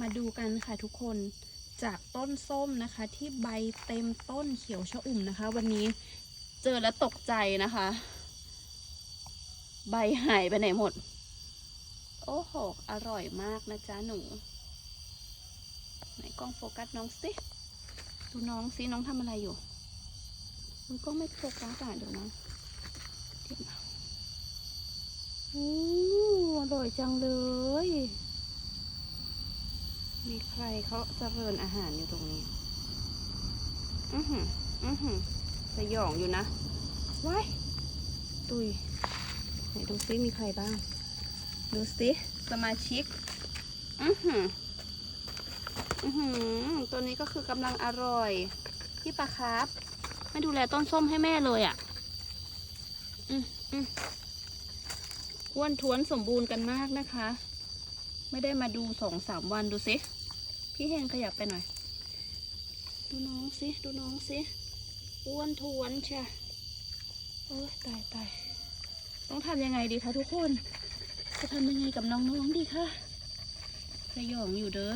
มาดูกันค่ะทุกคนจากต้นส้มนะคะ ที่ใบเต็มต้นเขียวชะอุ่มนะคะ วันนี้เจอแล้วตกใจนะคะ ใบหายไปไหนหมด โอ้โห อร่อยมากนะจ๊ะหนู ไหนกล้องโฟกัสน้องสิดูน้องสิน้องทำอะไรอยู่มันก็ไม่โฟกัสอะเดี๋ยวนะเดี๋ยวนะโอ้อร่อยจังเลย มีใครเขาเจริญอาหารอยู่ตรงนี้ อือหือ อือหือสยองอยู่นะว้ายตุยไหนดูซิมีใครบ้าง ดูซิสมาชิก อือหือ อือหือ ตัวนี้ก็คือกำลังอร่อย พี่ปลาครับ ไม่ดูแลต้นส้มให้แม่เลยอะ่ะ อืมอืมอ้วนท้วนสมบูรณ์กันมากนะคะ ไม่ได้มาดูสองสามวันดูสิ พี่เฮงขยับไปหน่อย ดูน้องสิดูน้องสิอ้วนทวนใช่โอ้ตายตายต้องทำยังไงดีคะทุกคน จะทำยังไงกับน้องๆดีคะสยองอยู่เด้อ